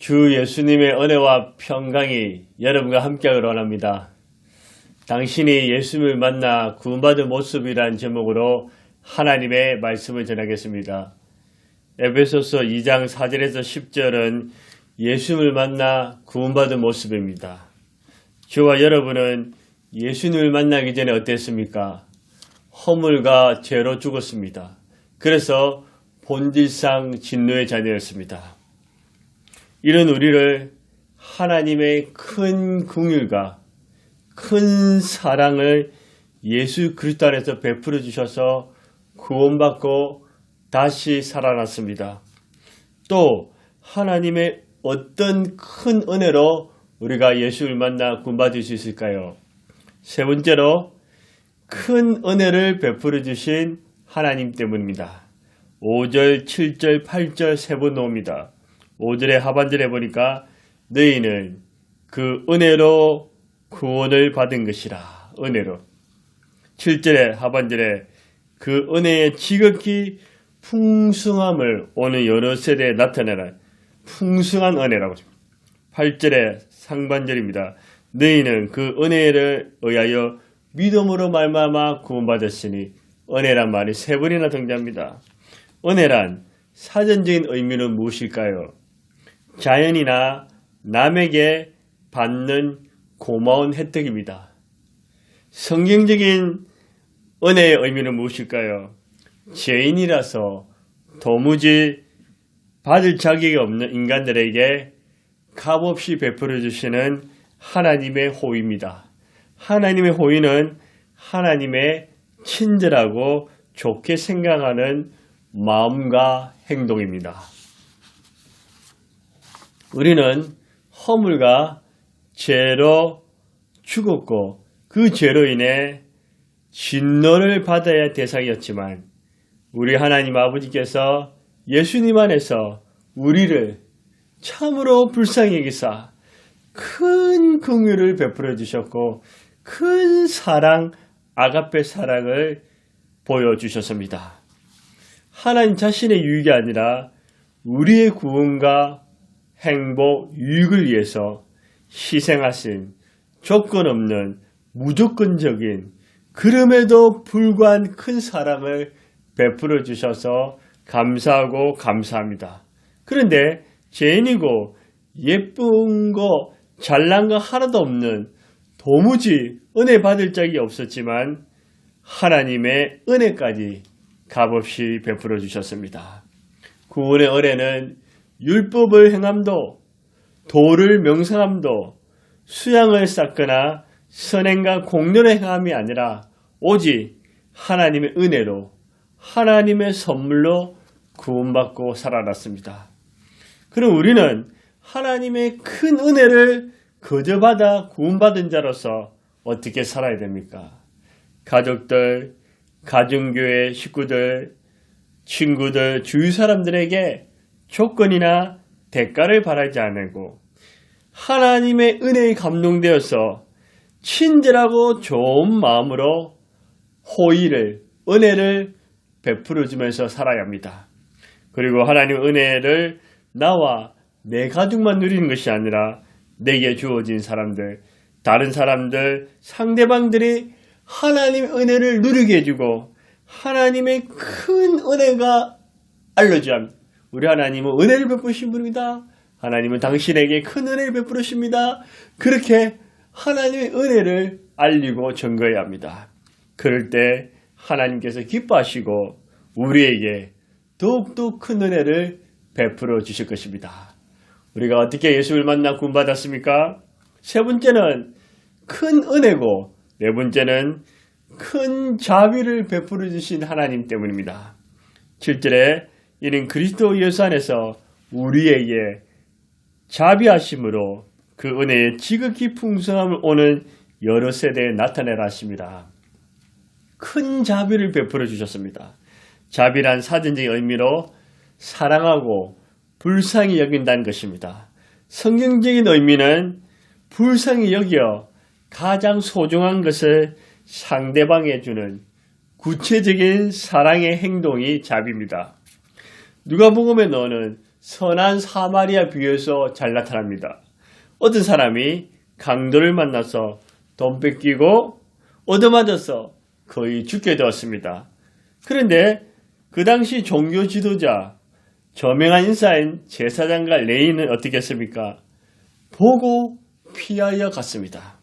주 예수님의 은혜와 평강이 여러분과 함께하기를 원합니다. 당신이 예수님을 만나 구원받은 모습이란 제목으로 하나님의 말씀을 전하겠습니다. 에베소서 2장 4절에서 10절은 예수님을 만나 구원받은 모습입니다. 저와 여러분은 예수님을 만나기 전에 어땠습니까? 허물과 죄로 죽었습니다. 그래서 본질상 진노의 자녀였습니다. 이런 우리를 하나님의 큰 긍휼과 큰 사랑을 예수 그리스도 안에서 베풀어 주셔서 구원받고 다시 살아났습니다. 또 하나님의 어떤 큰 은혜로 우리가 예수를 만나 구원받을 수 있을까요? 세 번째로 큰 은혜를 베풀어 주신 하나님 때문입니다. 5절, 7절, 8절 세 번 나옵니다. 5절의 하반절에 보니까 너희는 그 은혜로 구원을 받은 것이라. 은혜로. 7절의 하반절에 그 은혜의 지극히 풍성함을 오는 여러 세대에 나타내라. 풍성한 은혜라고 합니다. 8절의 상반절입니다. 너희는 그 은혜를 의하여 믿음으로 말미암아 구원받았으니 은혜란 말이 세 번이나 등장합니다. 은혜란 사전적인 의미는 무엇일까요? 자연이나 남에게 받는 고마운 혜택입니다. 성경적인 은혜의 의미는 무엇일까요? 죄인이라서 도무지 받을 자격이 없는 인간들에게 값없이 베풀어 주시는 하나님의 호의입니다. 하나님의 호의는 하나님의 친절하고 좋게 생각하는 마음과 행동입니다. 우리는 허물과 죄로 죽었고 그 죄로 인해 진노를 받아야 대상이었지만 우리 하나님 아버지께서 예수님 안에서 우리를 참으로 불쌍히 여기사 큰 긍휼을 베풀어 주셨고 큰 사랑 아가페 사랑을 보여 주셨습니다. 하나님 자신의 유익이 아니라 우리의 구원과 행복, 유익을 위해서 희생하신 조건 없는 무조건적인 그럼에도 불구한 큰 사랑을 베풀어 주셔서 감사하고 감사합니다. 그런데 죄인이고 예쁜 거 잘난 거 하나도 없는 도무지 은혜 받을 적이 없었지만 하나님의 은혜까지 값없이 베풀어 주셨습니다. 구원의 은혜는 율법을 행함도 도를 명상함도 수양을 쌓거나 선행과 공론의 행함이 아니라 오직 하나님의 은혜로 하나님의 선물로 구원받고 살아났습니다. 그럼 우리는 하나님의 큰 은혜를 거저받아 구원받은 자로서 어떻게 살아야 됩니까? 가족들, 가정교회 식구들, 친구들, 주위 사람들에게 조건이나 대가를 바라지 않고 하나님의 은혜에 감동되어서 친절하고 좋은 마음으로 호의를, 은혜를 베풀어 주면서 살아야 합니다. 그리고 하나님 은혜를 나와 내 가족만 누리는 것이 아니라 내게 주어진 사람들, 다른 사람들, 상대방들이 하나님의 은혜를 누리게 해주고 하나님의 큰 은혜가 알려줘야 합니다. 우리 하나님은 은혜를 베푸신 분입니다. 하나님은 당신에게 큰 은혜를 베푸십니다. 그렇게 하나님의 은혜를 알리고 증거해야 합니다. 그럴 때 하나님께서 기뻐하시고 우리에게 더욱더 큰 은혜를 베풀어 주실 것입니다. 우리가 어떻게 예수를 만나 구원받았습니까? 세 번째는 큰 은혜고 네 번째는 큰 자비를 베풀어 주신 하나님 때문입니다. 7절에 이는 그리스도 예수 안에서 우리에게 자비하심으로 그 은혜의 지극히 풍성함을 오는 여러 세대에 나타내라 하십니다. 큰 자비를 베풀어 주셨습니다. 자비란 사전적인 의미로 사랑하고 불쌍히 여긴다는 것입니다. 성경적인 의미는 불쌍히 여겨 가장 소중한 것을 상대방에 주는 구체적인 사랑의 행동이 자비입니다. 누가복음에 너는 선한 사마리아 비유에서 잘 나타납니다. 어떤 사람이 강도를 만나서 돈 뺏기고 얻어맞아서 거의 죽게 되었습니다. 그런데 그 당시 종교 지도자, 저명한 인사인 제사장과 레이는 어떻게 했습니까? 보고 피하여 갔습니다.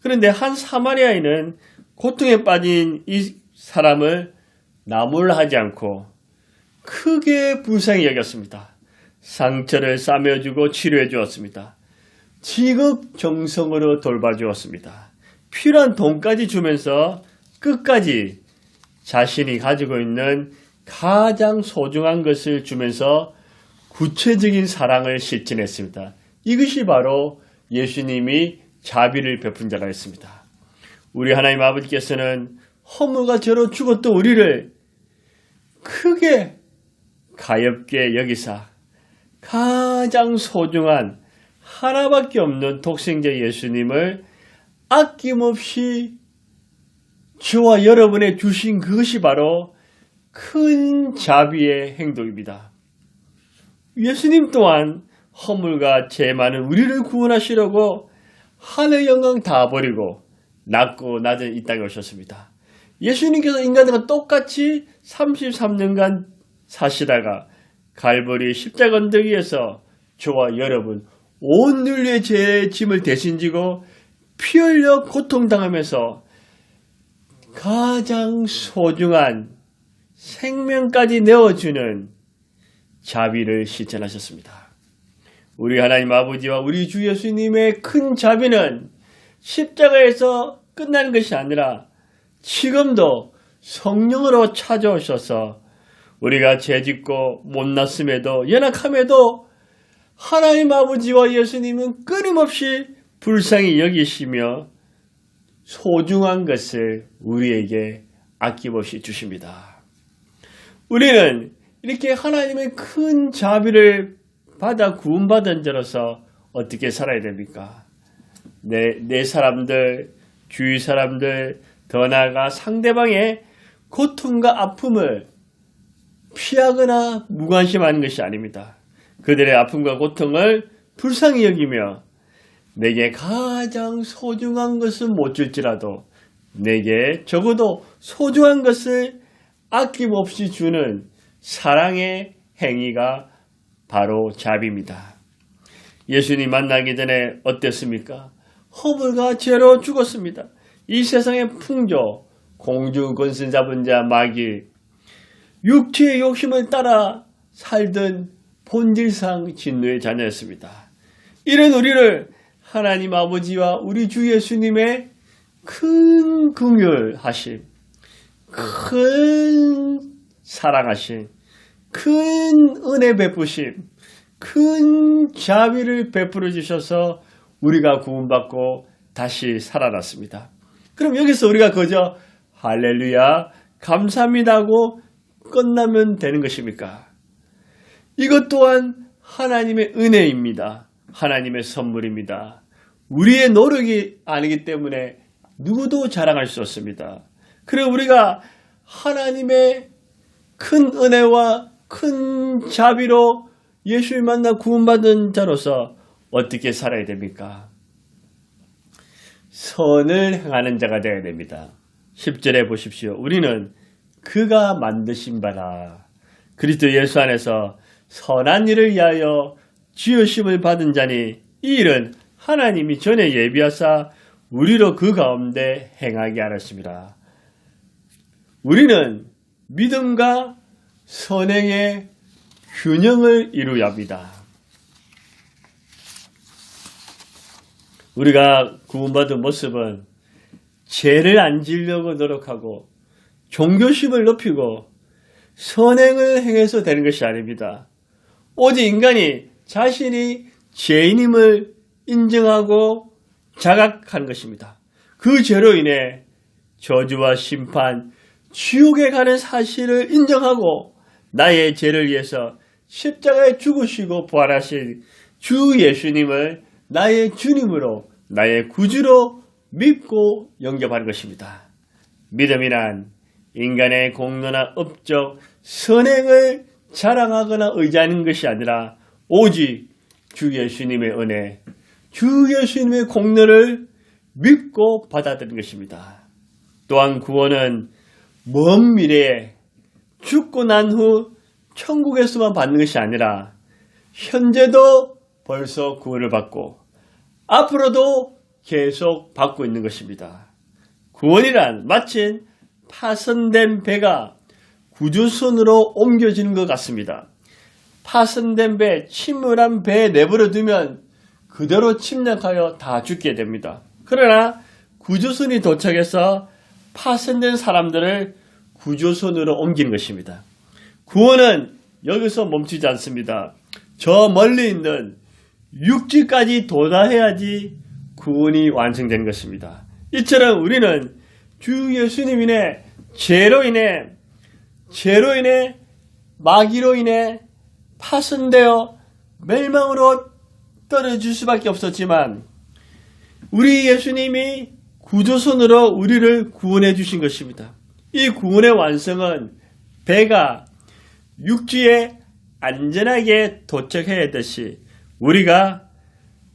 그런데 한 사마리아인은 고통에 빠진 이 사람을 나무를 하지 않고 크게 불쌍히 여겼습니다. 상처를 싸매주고 치료해 주었습니다. 지극정성으로 돌봐주었습니다. 필요한 돈까지 주면서 끝까지 자신이 가지고 있는 가장 소중한 것을 주면서 구체적인 사랑을 실천했습니다. 이것이 바로 예수님이 자비를 베푼 자가 있습니다. 우리 하나님 아버지께서는 허물과 죄로 죽었던 우리를 크게 가엽게 여기사 가장 소중한 하나밖에 없는 독생자 예수님을 아낌없이 저와 여러분의 주신 그것이 바로 큰 자비의 행동입니다. 예수님 또한 허물과 죄 많은 우리를 구원하시려고 하늘 영광 다 버리고 낮고 낮은 이 땅에 오셨습니다. 예수님께서 인간들과 똑같이 33년간 사시다가 갈보리 십자가 언덕위에서 저와 여러분 온 인류의 죄의 짐을 대신 지고 피 흘려 고통당하면서 가장 소중한 생명까지 내어주는 자비를 실천하셨습니다. 우리 하나님 아버지와 우리 주 예수님의 큰 자비는 십자가에서 끝나는 것이 아니라 지금도 성령으로 찾아오셔서 우리가 죄짓고 못났음에도 연약함에도 하나님 아버지와 예수님은 끊임없이 불쌍히 여기시며 소중한 것을 우리에게 아낌없이 주십니다. 우리는 이렇게 하나님의 큰 자비를 받아 구원받은 자로서 어떻게 살아야 됩니까? 내, 내 사람들, 주위 사람들, 더 나아가 상대방의 고통과 아픔을 피하거나 무관심하는 것이 아닙니다. 그들의 아픔과 고통을 불쌍히 여기며 내게 가장 소중한 것은 못 줄지라도 내게 적어도 소중한 것을 아낌없이 주는 사랑의 행위가 바로 자비입니다. 예수님 만나기 전에 어땠습니까? 허물과 죄로 죽었습니다. 이 세상의 풍조, 공주 권선 잡은 자 마귀, 육체의 욕심을 따라 살던 본질상 진노의 자녀였습니다. 이런 우리를 하나님 아버지와 우리 주 예수님의 큰 긍휼하심, 큰 사랑하심, 큰 은혜 베푸심, 큰 자비를 베풀어 주셔서 우리가 구원받고 다시 살아났습니다. 그럼 여기서 우리가 그저 할렐루야 감사합니다고 끝나면 되는 것입니까? 이것 또한 하나님의 은혜입니다. 하나님의 선물입니다. 우리의 노력이 아니기 때문에 누구도 자랑할 수 없습니다. 그리고 우리가 하나님의 큰 은혜와 큰 자비로 예수를 만나 구원받은 자로서 어떻게 살아야 됩니까? 선을 행하는 자가 되어야 됩니다. 10절에 보십시오. 우리는 그가 만드신 바라. 그리스도 예수 안에서 선한 일을 위하여 지으심을 받은 자니 이 일은 하나님이 전에 예비하사 우리로 그 가운데 행하게 하였습니다. 우리는 믿음과 선행의 균형을 이루어야 합니다. 우리가 구원받은 모습은 죄를 안 지려고 노력하고 종교심을 높이고 선행을 행해서 되는 것이 아닙니다. 오직 인간이 자신이 죄인임을 인정하고 자각한 것입니다. 그 죄로 인해 저주와 심판, 지옥에 가는 사실을 인정하고 나의 죄를 위해서 십자가에 죽으시고 부활하신 주 예수님을 나의 주님으로 나의 구주로 믿고 영접하는 것입니다. 믿음이란 인간의 공로나 업적, 선행을 자랑하거나 의지하는 것이 아니라 오직 주 예수님의 은혜, 주 예수님의 공로를 믿고 받아들인 것입니다. 또한 구원은 먼 미래에 죽고 난 후 천국에서만 받는 것이 아니라 현재도 벌써 구원을 받고 앞으로도 계속 받고 있는 것입니다. 구원이란 마침 파손된 배가 구조선으로 옮겨지는 것 같습니다. 파손된 배, 침몰한 배에 내버려 두면 그대로 침략하여 다 죽게 됩니다. 그러나 구조선이 도착해서 파손된 사람들을 구조선으로 옮기는 것입니다. 구원은 여기서 멈추지 않습니다. 저 멀리 있는 육지까지 도달해야지 구원이 완성된 것입니다. 이처럼 우리는 주 예수님인의 죄로 인해 죄로 인해 마귀로 인해 파손되어 멸망으로 떨어질 수밖에 없었지만 우리 예수님이 구조선으로 우리를 구원해 주신 것입니다. 이 구원의 완성은 배가 육지에 안전하게 도착해야 했듯이 우리가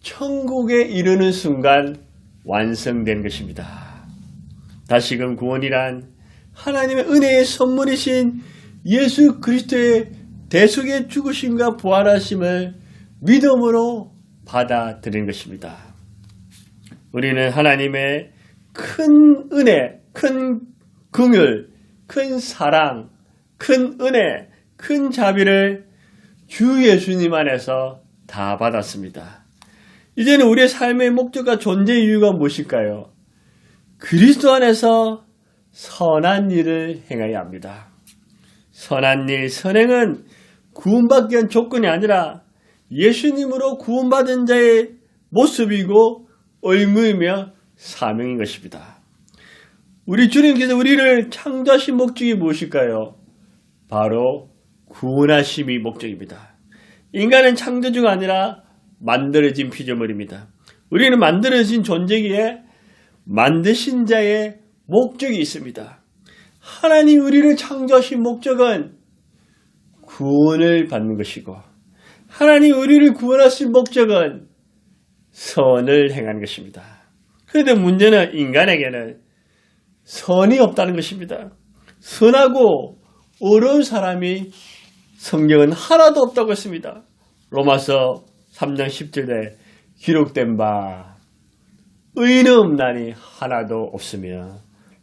천국에 이르는 순간 완성된 것입니다. 다시금 구원이란 하나님의 은혜의 선물이신 예수 그리스도의 대속의 죽으심과 부활하심을 믿음으로 받아들인 것입니다. 우리는 하나님의 큰 은혜, 큰 긍휼, 큰 사랑, 큰 은혜, 큰 자비를 주 예수님 안에서 다 받았습니다. 이제는 우리의 삶의 목적과 존재 이유가 무엇일까요? 그리스도 안에서 선한 일을 행해야 합니다. 선한 일, 선행은 구원받기 위한 조건이 아니라 예수님으로 구원받은 자의 모습이고 의무이며 사명인 것입니다. 우리 주님께서 우리를 창조하신 목적이 무엇일까요? 바로 구원하심이 목적입니다. 인간은 창조주가 아니라 만들어진 피조물입니다. 우리는 만들어진 존재기에 만드신 자의 목적이 있습니다. 하나님 우리를 창조하신 목적은 구원을 받는 것이고 하나님 우리를 구원하신 목적은 선을 행하는 것입니다. 그런데 문제는 인간에게는 선이 없다는 것입니다. 선하고 어려운 사람이 성경은 하나도 없다고 했습니다. 로마서 3장 10절에 기록된 바 의는 없나니 하나도 없으며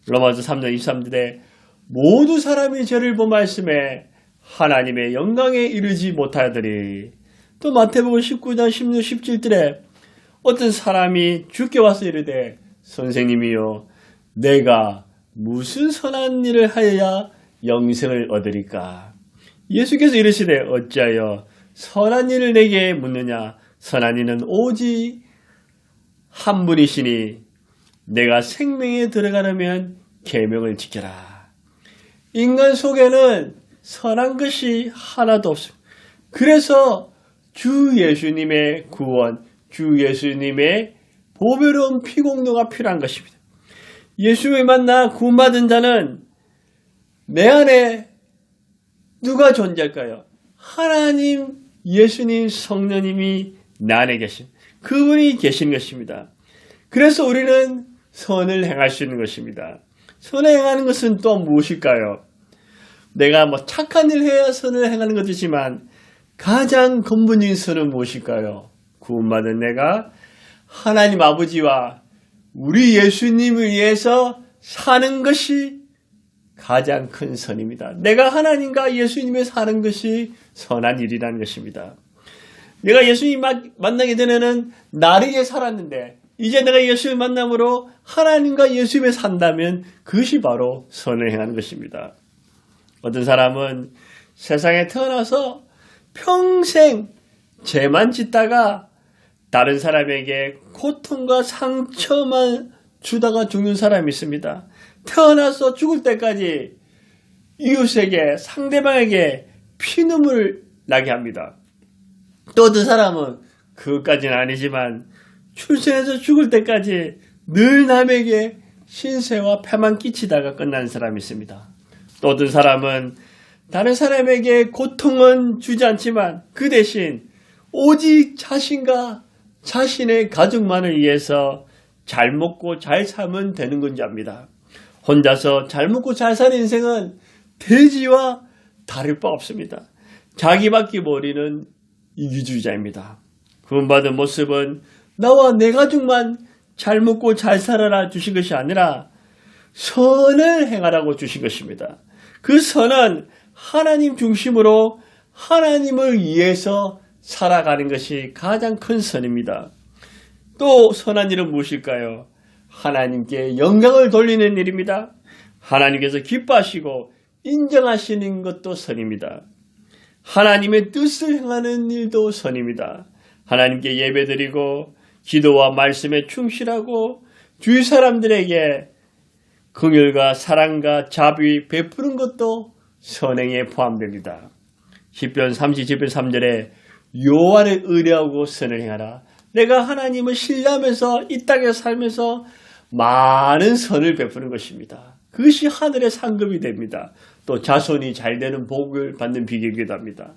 로마서 3장 23절에 모두 사람이 죄를 본 말씀에 하나님의 영광에 이르지 못하더니 또 마태복음 19장 16, 17절에 어떤 사람이 죽게 와서 이르되 선생님이요 내가 무슨 선한 일을 하여야 영생을 얻으리까? 예수께서 이르시되 어찌하여 선한 일을 내게 묻느냐? 선한 이는 오직 한 분이시니 내가 생명에 들어가려면 계명을 지켜라. 인간 속에는 선한 것이 하나도 없습니다. 그래서 주 예수님의 구원, 주 예수님의 보배로운 피공로가 필요한 것입니다. 예수를 만나 구원받은 자는 내 안에 누가 존재할까요? 하나님, 예수님, 성령님이 내 안에 계신 그분이 계신 것입니다. 그래서 우리는 선을 행할 수 있는 것입니다. 선을 행하는 것은 또 무엇일까요? 내가 뭐 착한 일 해야 선을 행하는 것이지만 가장 근본적인 선은 무엇일까요? 구원받은 내가 하나님 아버지와 우리 예수님을 위해서 사는 것이 가장 큰 선입니다. 내가 하나님과 예수님을 사는 것이 선한 일이라는 것입니다. 내가 예수님 되면은 나를 위해 살았는데 이제 내가 예수를 만남으로 하나님과 예수님에 산다면 그것이 바로 선을 행하는 것입니다. 어떤 사람은 세상에 태어나서 평생 죄만 짓다가 다른 사람에게 고통과 상처만 주다가 죽는 사람이 있습니다. 태어나서 죽을 때까지 이웃에게 상대방에게 피눈물 나게 합니다. 또 어떤 사람은 그것까지는 아니지만 출생해서 죽을 때까지 늘 남에게 신세와 패만 끼치다가 끝나는 사람이 있습니다. 또 어떤 사람은 다른 사람에게 고통은 주지 않지만 그 대신 오직 자신과 자신의 가족만을 위해서 잘 먹고 잘 살면 되는 건지 압니다. 혼자서 잘 먹고 잘 사는 인생은 돼지와 다를 바 없습니다. 자기밖에 모르는 이기주의자입니다. 구원받은 모습은 나와 내 가족만 잘 먹고 잘 살아라 주신 것이 아니라 선을 행하라고 주신 것입니다. 그 선은 하나님 중심으로 하나님을 위해서 살아가는 것이 가장 큰 선입니다. 또 선한 일은 무엇일까요? 하나님께 영광을 돌리는 일입니다. 하나님께서 기뻐하시고 인정하시는 것도 선입니다. 하나님의 뜻을 행하는 일도 선입니다. 하나님께 예배드리고 기도와 말씀에 충실하고 주위 사람들에게 긍휼과 사랑과 자비 베푸는 것도 선행에 포함됩니다. 10편 30편 3절에 요한을 의뢰하고 선을 행하라. 내가 하나님을 신뢰하면서 이 땅에 살면서 많은 선을 베푸는 것입니다. 그것이 하늘의 상급이 됩니다. 또 자손이 잘 되는 복을 받는 비결이기도 합니다.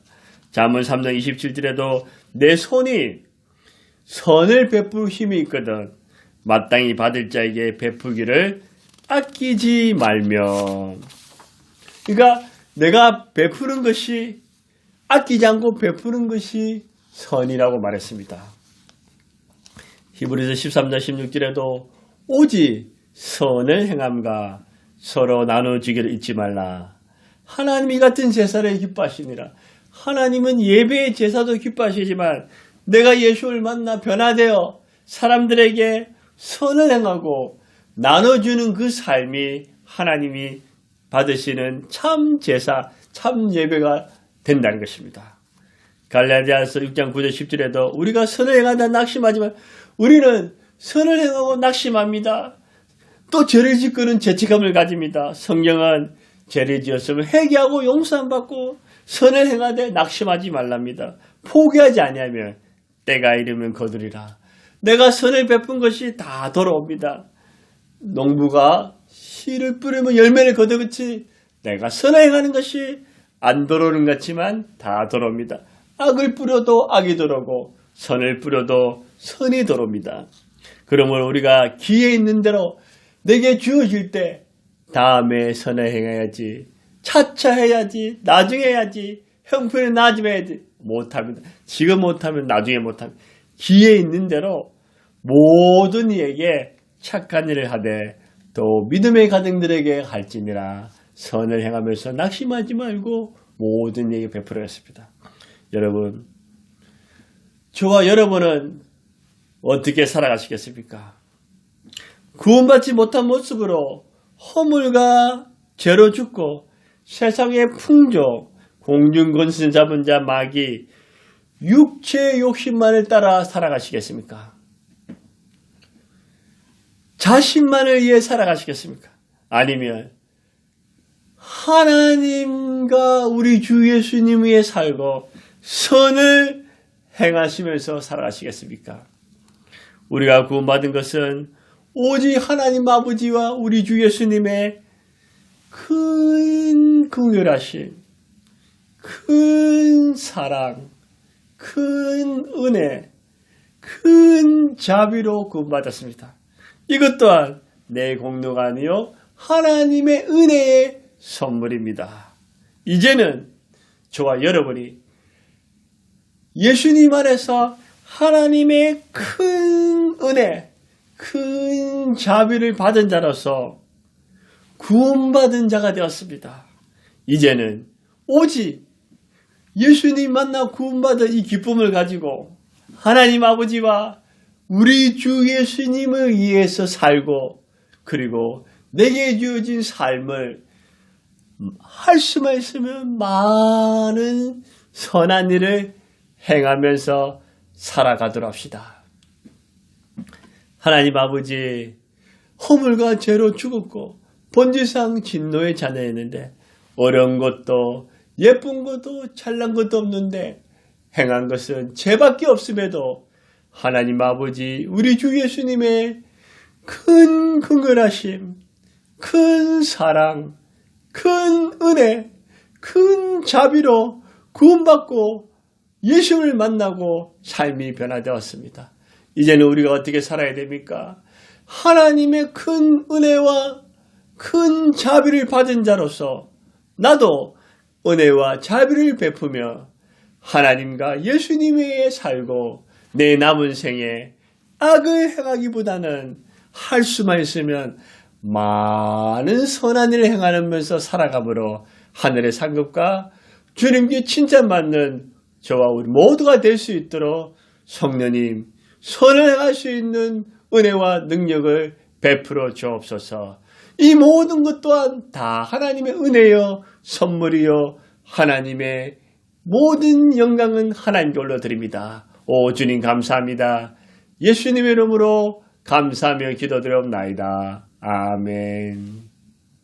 잠언 3장 27절에도 내 손이 선을 베풀 힘이 있거든 마땅히 받을 자에게 베풀기를 아끼지 말며 그러니까 내가 베푸는 것이 아끼지 않고 베푸는 것이 선이라고 말했습니다. 히브리서 13장 16절에도 오직 선을 행함과 서로 나눠주기를 잊지 말라. 하나님이 같은 제사를 기뻐하시니라. 하나님은 예배의 제사도 기뻐하시지만 내가 예수를 만나 변화되어 사람들에게 선을 행하고 나눠주는 그 삶이 하나님이 받으시는 참 제사, 참 예배가 된다는 것입니다. 갈라디아서 6장 9절 10절에도 우리가 선을 행한다 낙심하지만 우리는 선을 행하고 낙심합니다. 또 죄를 짓고는 죄책감을 가집니다. 성경은 죄를 지었으면 회개하고 용서 안 받고 선을 행하되 낙심하지 말랍니다. 포기하지 아니하면 때가 이르면 거두리라. 내가 선을 베푼 것이 다 돌아옵니다. 농부가 씨를 뿌리면 열매를 거두듯이 내가 선을 행하는 것이 안 돌아오는 것 같지만 다 돌아옵니다. 악을 뿌려도 악이 돌아오고 선을 뿌려도 선이 돌아옵니다. 그러므로 우리가 기회 있는 대로 내게 주어질 때 다음에 선을 행해야지 차차 해야지 나중에 해야지 형편이 나아지면 해야지 못합니다. 지금 못하면 나중에 못합니다. 기회 있는 대로 모든 이에게 착한 일을 하되 또 믿음의 가정들에게 갈지니라 선을 행하면서 낙심하지 말고 모든 이에게 베풀어였습니다. 여러분 저와 여러분은 어떻게 살아가시겠습니까? 구원받지 못한 모습으로 허물과 죄로 죽고 세상의 풍조, 공중권세 잡은 자 마귀, 육체의 욕심만을 따라 살아가시겠습니까? 자신만을 위해 살아가시겠습니까? 아니면 하나님과 우리 주 예수님 위해 살고 선을 행하시면서 살아가시겠습니까? 우리가 구원받은 것은 오직 하나님 아버지와 우리 주 예수님의 큰 긍휼하심, 큰 사랑, 큰 은혜, 큰 자비로 구원받았습니다. 이것 또한 내 공로가 아니요 하나님의 은혜의 선물입니다. 이제는 저와 여러분이 예수님 안에서 하나님의 큰 은혜, 큰 자비를 받은 자로서 구원받은 자가 되었습니다. 이제는 오직 예수님 만나 구원받은 이 기쁨을 가지고 하나님 아버지와 우리 주 예수님을 위해서 살고 그리고 내게 주어진 삶을 할 수만 있으면 많은 선한 일을 행하면서 살아가도록 합시다. 하나님 아버지, 허물과 죄로 죽었고, 본질상 진노의 자녀였는데, 어려운 것도, 예쁜 것도, 잘난 것도 없는데, 행한 것은 죄밖에 없음에도, 하나님 아버지, 우리 주 예수님의 큰 긍휼하심, 큰 사랑, 큰 은혜, 큰 자비로 구원받고 예수를 만나고 삶이 변화되었습니다. 이제는 우리가 어떻게 살아야 됩니까? 하나님의 큰 은혜와 큰 자비를 받은 자로서 나도 은혜와 자비를 베푸며 하나님과 예수님에 살고 내 남은 생에 악을 행하기보다는 할 수만 있으면 많은 선한 일을 행하면서 살아감으로 하늘의 상급과 주님께 칭찬받는 저와 우리 모두가 될 수 있도록 성령님 선을 행할 수 있는 은혜와 능력을 베풀어 주옵소서. 이 모든 것 또한 다 하나님의 은혜요 선물이요 하나님의 모든 영광은 하나님께 올려드립니다. 오 주님 감사합니다. 예수님의 이름으로 감사하며 기도드리옵나이다. 아멘.